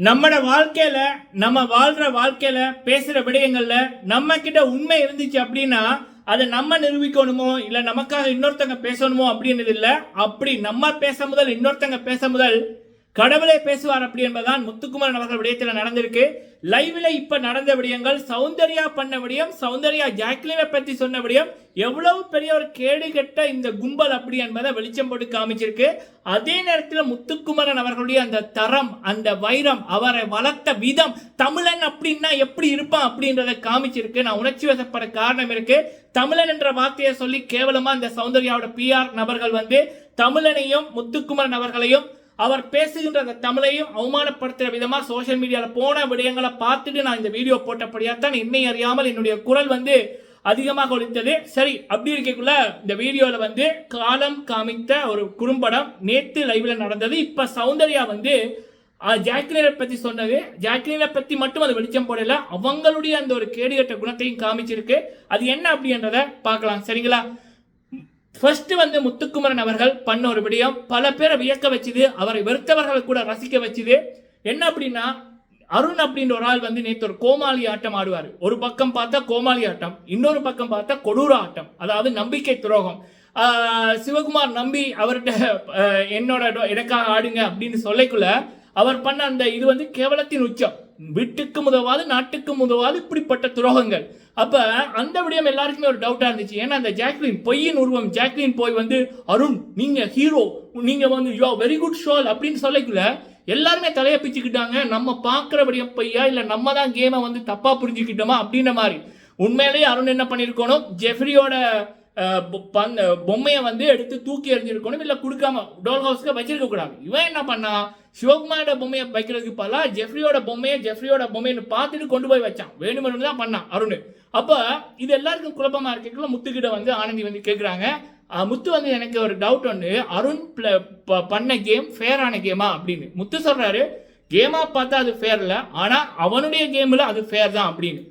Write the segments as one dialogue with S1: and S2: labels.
S1: நம்மளோட வாழ்க்கையில நம்ம வாழ்ற வாழ்க்கையில பேசுற விடயங்கள்ல நம்ம கிட்ட உண்மை இருந்துச்சு அப்படின்னா அதை நம்ம நிரூபிக்கணுமோ இல்ல நமக்காக இன்னொருத்தங்க பேசணுமோ அப்படின்றது இல்லை அப்படி நம்ம பேச முதல் இன்னொருத்தங்க பேச முதல் கடவுளே பேசுவார் அப்படி என்பதுதான் முத்துக்குமரன் அவர்கள் விடயத்தில் நடந்திருக்கு. லைவ்ல இப்ப நடந்த விடயங்கள் சௌந்தர்யா பண்ண விடயம் சௌந்தர்யா ஜாக்லினை பத்தி சொன்ன விடயம் எவ்வளவு பெரிய ஒரு கேடு கெட்ட இந்த கும்பல் அப்படி என்பதை வெளிச்சம் போட்டு காமிச்சிருக்கு. அதே நேரத்தில் முத்துக்குமரன் அவர்களுடைய அந்த தரம் அந்த வைரம் அவரை வளர்த்த விதம் தமிழன் அப்படின்னா எப்படி இருப்பான் அப்படின்றத காமிச்சிருக்கு. நான் உணர்ச்சி வசப்பட காரணம் இருக்கு. தமிழன் என்ற வார்த்தையை சொல்லி கேவலமா இந்த சௌந்தர்யாவோட பிஆர் நபர்கள் வந்து தமிழனையும் முத்துக்குமரன் அவர்களையும் அவர் பேசுகின்ற அந்த தமிழையும் அவமானப்படுத்துகிற விதமாக சோஷியல் மீடியாவில் போன விடயங்களை பார்த்துட்டு நான் இந்த வீடியோ போட்டபடியாக தான் என்னை அறியாமல் என்னுடைய குரல் வந்து அதிகமாக ஒழித்தது சரி அப்படி இருக்கக்குள்ள இந்த வீடியோவில் வந்து காலம் காமித்த ஒரு குறும்படம் நேற்று லைவில் நடந்தது. இப்போ சௌந்தர்யா வந்து அஹ், ஜாக்லினை சொன்னது. ஜாக்லினை பற்றி மட்டும் அது வெளிச்சம் போடல. அவங்களுடைய அந்த ஒரு கேடுகட்ட குணத்தையும் காமிச்சிருக்கு. அது என்ன அப்படின்றத பார்க்கலாம். சரிங்களா? ஃபர்ஸ்ட் வந்து முத்துக்குமரன் அவர்கள் பண்ண ஒரு விடயம். பல பேரை வியக்க வச்சுது அவரை வெறுத்தவர்களை கூட ரசிக்க வச்சுது. என்ன அப்படின்னா அருண் அப்படின்ற ஒரு ஆள் வந்து நேற்று ஒரு கோமாளி ஆட்டம் ஆடுவார். ஒரு பக்கம் பார்த்தா கோமாளி ஆட்டம் இன்னொரு பக்கம் பார்த்தா கொடூர ஆட்டம் அதாவது நம்பிக்கை துரோகம். சிவகுமார் நம்பி அவர்கிட்ட என்னோட எனக்காக ஆடுங்க அப்படின்னு சொல்லக்குள்ள அவர் பண்ண அந்த இது வந்து கேவலத்தின் உச்சம். வீட்டுக்கு முதவாது நாட்டுக்கு முதவாது இப்படிப்பட்ட துரோகங்கள். அப்போ அந்த விடயம் எல்லாருக்குமே ஒரு டவுட்டாக இருந்துச்சு. ஏன்னா அந்த ஜாக்லின் பொய்யின் உருவம் ஜாக்லின் போய் வந்து அருண் நீங்கள் ஹீரோ நீங்கள் வந்து யோ வெரி குட் ஷோல் அப்படின்னு சொல்லக்குள்ள எல்லாருமே தலையை பிச்சுக்கிட்டாங்க. நம்ம பார்க்குற விடயம் பொய்யா இல்லை நம்ம தான் கேமை வந்து தப்பாக புரிஞ்சுக்கிட்டோமா அப்படின்ற மாதிரி. உண்மையிலேயே அருண் என்ன பண்ணியிருக்கணும் ஜெஃப்ரியோட பொம்மையை வந்து எடுத்து தூக்கி எறிஞ்சிருக்கணும் இல்லை கொடுக்காம டோல் ஹவுஸ்க்கு வச்சிருக்க கூடாது. இவன் என்ன பண்ணா சிவகுமாரோட பொம்மையை வைக்கிறதுக்கு பதிலா ஜெஃப்ரியோட பொம்மையை ஜெஃப்ரியோட பொம்மைன்னு பார்த்துட்டு கொண்டு போய் வச்சான். வேணுமென்னு தான் பண்ணான் அருண். அப்போ இது எல்லாருக்கும் குழப்பமா இருக்கக்குள்ள முத்துக்கிட்ட வந்து ஆனந்தி வந்து கேட்குறாங்க முத்து வந்து எனக்கு ஒரு டவுட் ஒன்று அருண் ப- பண்ண கேம் ஃபேரான கேமா அப்படின்னு. முத்து சொல்றாரு கேமா பார்த்தா அது ஃபேர் இல்ல ஆனா அவனுடைய கேம்ல அது ஃபேர் தான் அப்படின்னு.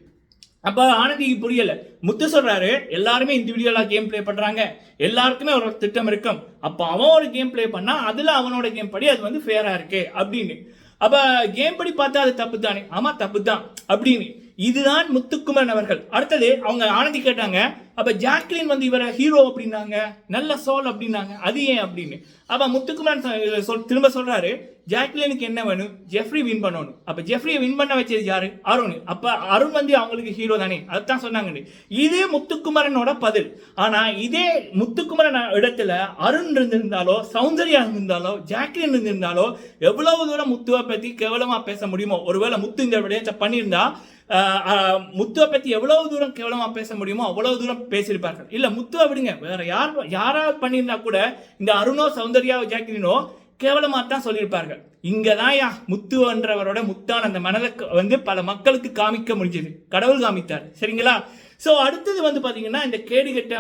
S1: அப்போ ஆனந்திக்கு புரியல. முத்து சொல்றாரு எல்லாருமே இண்டிவிஜுவலா கேம் ப்ளே பண்றாங்க. எல்லாருக்குமே ஒரு திட்டம் இருக்கும். அப்போ அவன் ஒரு கேம் ப்ளே பண்ணா அதுல அவனோட கேம் படி அது வந்து ஃபேரா இருக்கு அப்படின்னு. அப்ப கேம் படி பார்த்தா அது தப்பு தானே ஆமா தப்பு தான் அப்படின்னு. இதுதான் முத்துக்குமரன் அவர்கள். அடுத்தது அவங்க ஆனந்தி கேட்டாங்க அப்ப ஜாக்லின் வந்து இவரை ஹீரோ அப்படின்னாங்க நல்ல சோல் அப்படின்னாங்க அது ஏன் அப்படின்னு. அப்ப முத்துக்குமரன் சொ- சொல் திரும்ப சொல்றாரு ஜாக்லினுக்கு என்ன வேணும்? ஜெஃப்ரி வின் பண்ணணும். அப்போ ஜெஃப்ரியை வின் பண்ண வச்சது யாரு? அருண் அப்போ அருண் வந்து அவங்களுக்கு ஹீரோ தானே? அதுதான் சொன்னாங்க இது முத்துக்குமரனோட பதில். ஆனால் இதே முத்துக்குமரன் இடத்துல அருண் இருந்திருந்தாலோ சௌந்தர்யா இருந்திருந்தாலோ ஜாக்லின் இருந்திருந்தாலோ எவ்வளவு தூரம் முத்துவை பற்றி கேவலமாக பேச முடியுமோ ஒருவேளை முத்து இந்த விடயத்தை பண்ணியிருந்தா முத்துவை பற்றி எவ்வளவு தூரம் கேவலமாக பேச முடியுமோ அவ்வளவு தூரம் பேசியிருப்பார்கள். இல்லை முத்துவை விடுங்க. வேற யார் யாராவது பண்ணியிருந்தா கூட இந்த அருணோ சௌந்தர்யா ஜாக்லினோ கேவலமாக தான் சொல்லியிருப்பார்கள். இங்கதான் யா முத்துவன்றவரோட முத்தான அந்த மனதை வந்து பல மக்களுக்கு காமிக்க முடிஞ்சது. கடவுள் காமித்தார். சரிங்களா? ஸோ அடுத்தது வந்து பார்த்தீங்கன்னா இந்த கேடுகட்ட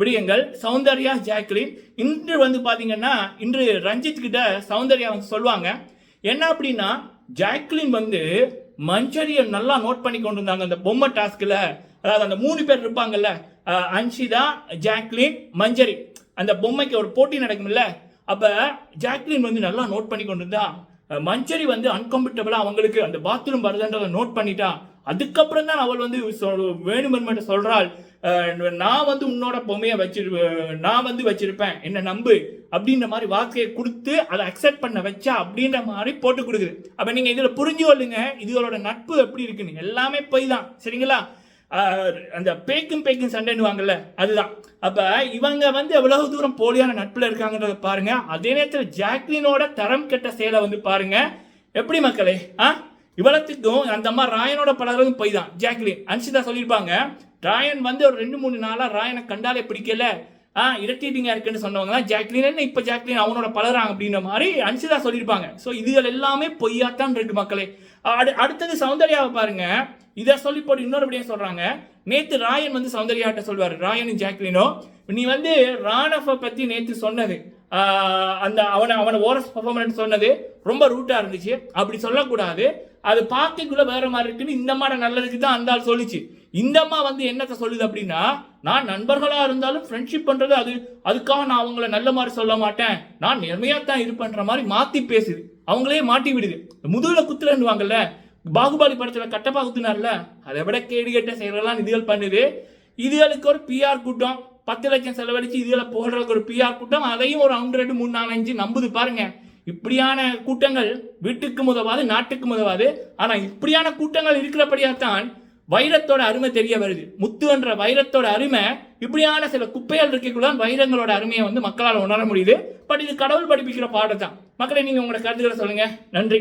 S1: விடயங்கள் சௌந்தர்யா ஜாக்லின். இன்று வந்து பார்த்தீங்கன்னா இன்று ரஞ்சித் கிட்ட சௌந்தர்யா வந்து சொல்லுவாங்க. என்ன அப்படின்னா ஜாக்லின் வந்து மஞ்சரியை நல்லா நோட் பண்ணி கொண்டு இருந்தாங்க அந்த பொம்மை டாஸ்கில் அதாவது அந்த மூணு பேர் இருப்பாங்கல்ல அன்ஷிதா ஜாக்லின் மஞ்சரி. அந்த பொம்மைக்கு ஒரு போட்டி நடக்கும்ல அப்போ ஜாக்லின் வந்து நல்லா நோட் பண்ணி கொண்டு இருந்தா மஞ்சரி வந்து அன்கம்ஃபர்டபுளாக அவங்களுக்கு அந்த பாத்ரூம் வருதுன்றதை நோட் பண்ணிட்டா அதுக்கப்புறம் தான் அவள் வந்து சொல்- சொல்கிறாள் நான் வந்து உன்னோட பொம்மையை வச்சிரு நான் வந்து வச்சிருப்பேன் என்னை நம்பு அப்படின்ற மாதிரி வார்த்தையை கொடுத்து அதை அக்செப்ட் பண்ண வச்சா அப்படின்ற மாதிரி போட்டு கொடுக்குது. அப்போ நீங்கள் இதில் புரிஞ்சு கொள்ளுங்க இதுகளோட நட்பு எப்படி இருக்குன்னு. எல்லாமே போய் தான். சரிங்களா? அந்த பேக்கும் பேக்கும் சண்டைன்னுவாங்கல்ல அதுதான். அப்போ இவங்க வந்து எவ்வளவு தூரம் போலியான நட்பில் இருக்காங்கன்றத பாருங்க. அதே நேரத்தில் ஜாக்லினோட தரம் கெட்ட செயலை வந்து பாருங்க. எப்படி மக்களே? ஆ? இவ்வளத்துக்கும் அந்த அம்மா ராயனோட பழகிறதும் போய் தான் ஜாக்லின் அன்சிதா சொல்லியிருப்பாங்க ராயன் வந்து ஒரு ரெண்டு மூணு நாளாக ராயனை கண்டாலே பிடிக்கல. ஆ இரட்டிட்டிங்க இருக்குன்னு சொன்னவங்க தான் ஜாக்லின் என்ன இப்போ ஜாக்லின் அவனோட பழகுறாங்க அப்படின்ற மாதிரி அன்சிதா சொல்லியிருப்பாங்க. ஸோ இதுகள் எல்லாமே பொய்யாத்தான் இருக்கு மக்களே. அடு அடுத்தது சௌந்தர்யாவை பாருங்க. இதை சொல்லி போட்டு இன்னொரு சொல்கிறாங்க சொல்றாங்க. நேத்து ராயன் வந்து சௌந்தர்யாட்ட சொல்வார் ராயனும் ஜாக்லினோ நீ வந்து ராணஃபை பற்றி நேத்து சொன்னது அந்த அவனை அவனை ஓரஸ் பர்ஃபார்மன்ஸ் சொன்னது ரொம்ப ரூட்டாக இருந்துச்சு. அப்படி சொல்லக்கூடாது. அது பார்க்கக்குள்ளே வேற மாதிரி இருக்குன்னு இந்த மாதிரி நல்லதுக்கு தான் அந்த ஆள் சொல்லிச்சு. இந்த அம்மா வந்து என்னத்தை சொல்லுது அப்படின்னா நான் நண்பர்களாக இருந்தாலும் ஃப்ரெண்ட்ஷிப் பண்ணுறது அது அதுக்காக நான் அவங்கள நல்ல மாதிரி சொல்ல மாட்டேன். நான் நேர்மையாக தான் இருப்பேன்ற மாதிரி மாற்றி பேசுது. அவங்களே மாட்டி விடுது. முதுகில் குத்துலன்னுவாங்கல்ல பாகுபலி படத்தில் கட்டப்பா குத்துனார்ல? அதை விட கேடு கேட்ட செயலெல்லாம் இதுகள் பண்ணுது. இதுகளுக்கு ஒரு பிஆர் கூட்டம். பத்து லட்சம் செலவழிச்சு இதுகளை போடுறதுக்கு ஒரு பிஆர் கூட்டம். அதையும் ஒரு ஹண்ட்ரட் மூணு நாலு அஞ்சு நம்புது பாருங்க. இப்படியான கூட்டங்கள் வீட்டுக்கு உதவாது நாட்டுக்கு உதவாது ஆனால் இப்படியான கூட்டங்கள் இருக்கிறபடியாத்தான் வைரத்தோட அருமை தெரிய வருது. முத்து என்ற வைரத்தோட அருமை இப்படியான சில குப்பைகள் இருக்கக்குள்ள வைரங்களோட அருமையை வந்து மக்களால் உணர முடியுது. பட் இது கடவுள் படிப்பிக்கிற பாடம் தான் மக்களை நீங்கள் உங்களோட கருத்துக்களை சொல்லுங்கள் நன்றி.